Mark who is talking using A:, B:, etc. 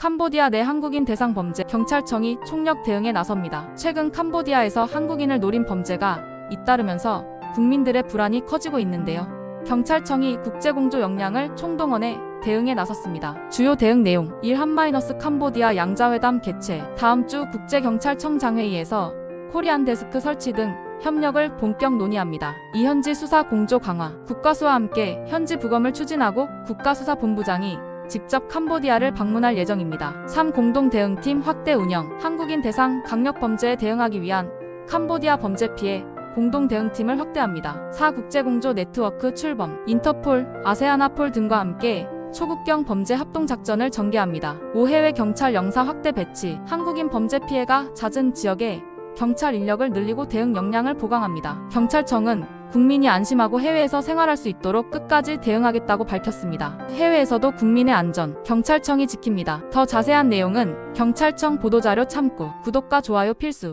A: 캄보디아 내 한국인 대상 범죄 경찰청이 총력 대응에 나섭니다. 최근 캄보디아에서 한국인을 노린 범죄가 잇따르면서 국민들의 불안이 커지고 있는데요. 경찰청이 국제공조 역량을 총동원해 대응에 나섰습니다. 주요 대응 내용 1. 한마이너스 캄보디아 양자회담 개최 다음 주 국제경찰청 장 회의에서 코리안 데스크 설치 등 협력을 본격 논의합니다. 이 현지 수사 공조 강화 국가수와 함께 현지 부검을 추진하고 국가수사본부장이 직접 캄보디아를 방문할 예정입니다. 3. 공동 대응팀 확대 운영 한국인 대상 강력 범죄에 대응하기 위한 캄보디아 범죄 피해 공동 대응팀을 확대합니다. 4. 국제공조 네트워크 출범 인터폴, 아세아나폴 등과 함께 초국경 범죄 합동작전을 전개합니다. 5. 해외 경찰 영사 확대 배치 한국인 범죄 피해가 잦은 지역에 경찰 인력을 늘리고 대응 역량을 보강합니다. 경찰청은 국민이 안심하고 해외에서 생활할 수 있도록 끝까지 대응하겠다고 밝혔습니다. 해외에서도 국민의 안전, 경찰청이 지킵니다. 더 자세한 내용은 경찰청 보도자료 참고, 구독과 좋아요 필수.